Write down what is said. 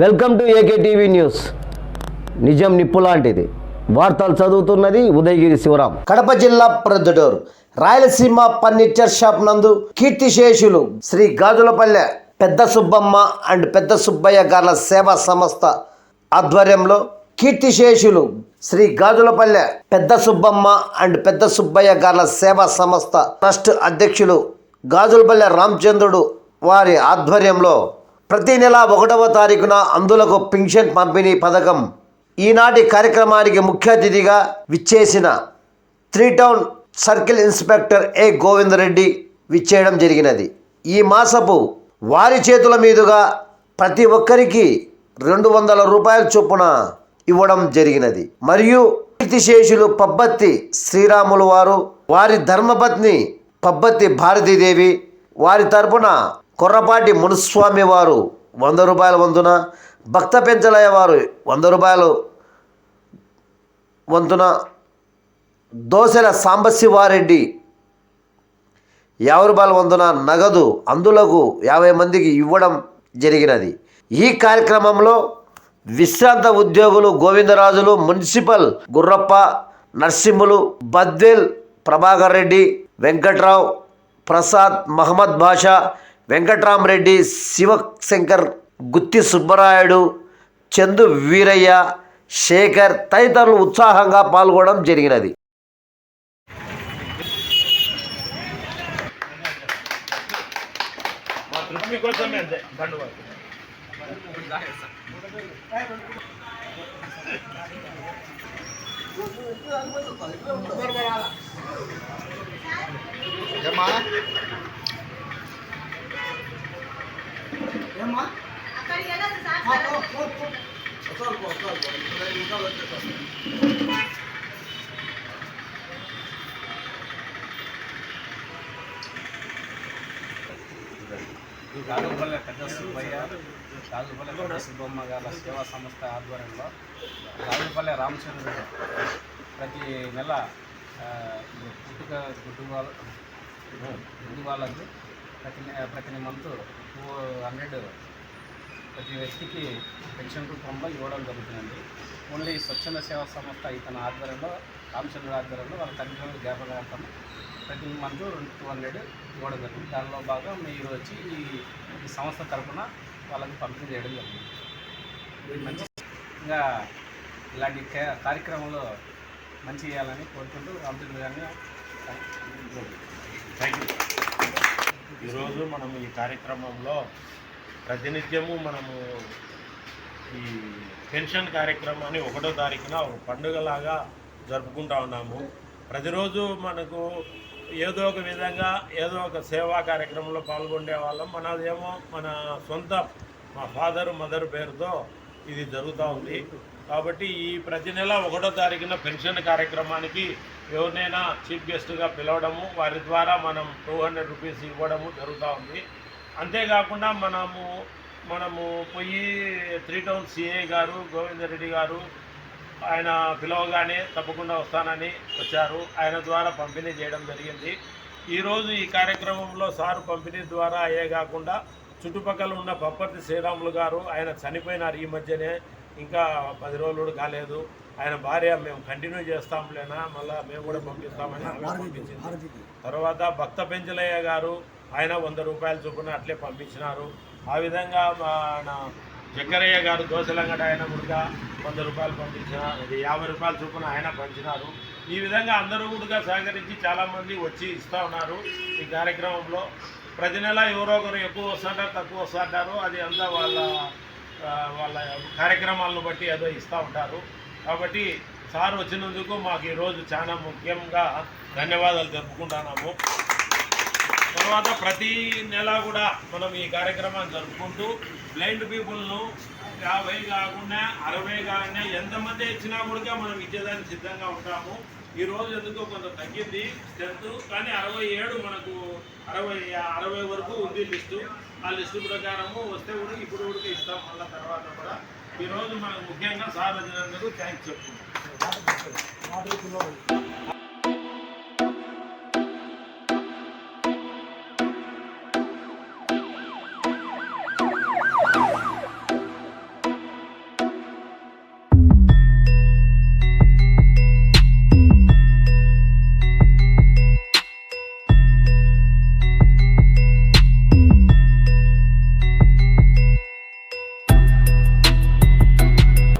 Welcome to A K TV news. నిజం నిప్పు లాంటిది. వార్తలు చదువుతున్నది ఉదయగిరి శివరాం. కడప జిల్లా ప్రొద్దుటూరు. రాయలసీమ ఫర్నిచర్ షాప్ నందు కీర్తిశేషులు శ్రీ గాజులపల్లె పెద్ద సుబ్బమ్మ అండ్ పెద్ద సుబ్బయ్య గార్ల సేవా సంస్థ ఆధ్వర్యంలో కీర్తిశేషులు శ్రీ గాజులపల్లె పెద్ద సుబ్బమ్మ అండ్ పెద్ద సుబ్బయ్య గార్ల సేవా సంస్థ ట్రస్ట్ అధ్యక్షులు గాజులపల్లె రామచంద్రుడు వారి ఆధ్వర్యంలో ప్రతి నెల ఒకటవ తారీఖున అందులకు పింఛన్ పంపిణీ పథకం ఈనాటి కార్యక్రమానికి ముఖ్య అతిథిగా విచ్చేసిన three town circle inspector A Govinda Reddy విచ్చేయడం జరిగినది. ఈ మాసపు వారి చేతుల మీదుగా ప్రతి ఒక్కరికి రెండు వందల రూపాయల చొప్పున ఇవ్వడం జరిగినది. మరియు కీర్తిశేషులు పబ్బత్తి శ్రీరాములు వారు వారి ధర్మపత్ని పబ్బత్తి భారతీదేవి వారి తరపున కొర్రపాటి మునుస్వామి వారు వంద రూపాయల వంతున భక్త పెంచలయ్య వారు వంద రూపాయలు వంతున దోసెల సాంబశివారెడ్డి యాభై రూపాయల వంతున నగదు అందులకు యాభై మందికి ఇవ్వడం జరిగినది. ఈ కార్యక్రమంలో విశ్రాంత ఉద్యోగులు గోవిందరాజులు మున్సిపల్ గుర్రప్ప నర్సింహులు బద్వేల్ ప్రభాకర్ రెడ్డి వెంకట్రావు ప్రసాద్ మహమ్మద్ బాషా వెంకట్రామరెడ్డి శివశంకర్ గుత్తి సుబ్బరాయుడు చందు వీరయ్య శేఖర్ తదితరులు ఉత్సాహంగా పాల్గొనడం జరిగినది. మా తృప్తి గాజుపల్లె పెద్ద సుబ్బయ్య గాజుపల్లె పెద్ద సుబ్బమ్మ గారి సేవా సంస్థ ఆధ్వర్యంలో గాజుపల్లె రామచంద్రుడు ప్రతి నెల పుట్టుక గుడ్డు వాళ్ళ గుడ్డు వాళ్ళకు ప్రతి ప్రతి మంత్ టూ హండ్రెడ్ ప్రతి వ్యక్తికి పెన్షన్ రూపంలో ఇవ్వడం జరుగుతుందండి. ఓన్లీ స్వచ్ఛంద సేవా సంస్థ ఇతని ఆధ్వర్యంలో రామచంద్రుడు ఆధ్వర్యంలో వాళ్ళ తల్లిదండ్రులు జ్ఞాపకార్థం ప్రతి మంత్ రెండు టూ హండ్రెడ్ ఇవ్వడం జరుగుతుంది. దానిలో భాగం మీరు వచ్చి ఈ ఈ సంస్థ తరఫున వాళ్ళకి పంపిణీ చేయడం జరుగుతుంది. మంచి ఇంకా ఇలాంటి కార్యక్రమంలో మంచి చేయాలని కోరుకుంటూ రామచంద్ర గారిని థ్యాంక్ యూ ఈరోజు మనం ఈ కార్యక్రమంలో ప్రతినిత్యము మనము ఈ పెన్షన్ కార్యక్రమాన్ని ఒకటో తారీఖున ఒక పండుగలాగా జరుపుకుంటా ఉన్నాము. ప్రతిరోజు మనకు ఏదో ఒక విధంగా ఏదో ఒక సేవా కార్యక్రమంలో పాల్గొనే వాళ్ళం. మనదేమో మన సొంత మా ఫాదర్ మదర్ పేరుతో ఇది జరుగుతూ ఉంది. కాబట్టి ఈ ప్రతి నెల ఒకటో తారీఖున పెన్షన్ కార్యక్రమానికి ఎవరినైనా చీఫ్ గెస్ట్గా పిలవడము వారి ద్వారా మనం టూ హండ్రెడ్ రూపీస్ ఇవ్వడము జరుగుతూ ఉంది. అంతేకాకుండా మనము మనము పోయి త్రీ టౌన్ సిఐ గారు గోవిందరెడ్డి గారు ఆయన పిలవగానే తప్పకుండా వస్తానని వచ్చారు. ఆయన ద్వారా పంపిణీ చేయడం జరిగింది. ఈరోజు ఈ కార్యక్రమంలో సారు పంపిణీ ద్వారా అయ్యే కాకుండా చుట్టుపక్కల ఉన్న పప్పర్తి శ్రీరాములు గారు ఆయన చనిపోయినారు ఈ మధ్యనే. ఇంకా పది రోజులు కూడా కాలేదు. ఆయన భార్య మేము కంటిన్యూ చేస్తాంలేనా మళ్ళీ మేము కూడా పంపిస్తామని పంపించింది. తర్వాత భక్త పెంచలయ్య గారు ఆయన వంద రూపాయల చొప్పున అట్లే పంపించినారు. ఆ విధంగా మన జక్కరయ్య గారు దోశలంగడ ఆయన కూడా వంద రూపాయలు పంపించిన యాభై రూపాయల చొప్పున ఆయన పంచినారు. ఈ విధంగా అందరూ కూడా సహకరించి చాలామంది వచ్చి ఇస్తూ ఉన్నారు ఈ కార్యక్రమంలో. ప్రతి నెల ఎవరో ఒకరు ఎక్కువ వస్తుంటారు తక్కువ వస్తుంటారు. అది అంతా వాళ్ళ వాళ్ళ కార్యక్రమాలను బట్టి ఏదో ఇస్తూ ఉంటారు. కాబట్టి సార్ వచ్చినందుకు మాకు ఈరోజు చాలా ముఖ్యంగా ధన్యవాదాలు జరుపుకుంటున్నాము. తర్వాత ప్రతి నెల కూడా మనం ఈ కార్యక్రమాన్ని జరుపుకుంటూ బ్లైండ్ పీపుల్ను యాభై కాకుండా అరవై కాకుండా ఎంతమంది ఇచ్చినా కూడా మనం ఇచ్చేదానికి సిద్ధంగా ఉంటాము. ఈ రోజు ఎందుకో కొంత తగ్గింది స్ట్రెంత్ కానీ అరవై ఏడు మనకు అరవై అరవై వరకు ఉంది లిస్టు. ఆ లిస్టు ప్రకారము వస్తే కూడా ఇప్పుడు కూడా ఇస్తాం మళ్ళీ తర్వాత కూడా. ఈరోజు మనకు ముఖ్యంగా సార్ వచ్చినందుకు థ్యాంక్స్ చెప్తున్నాం.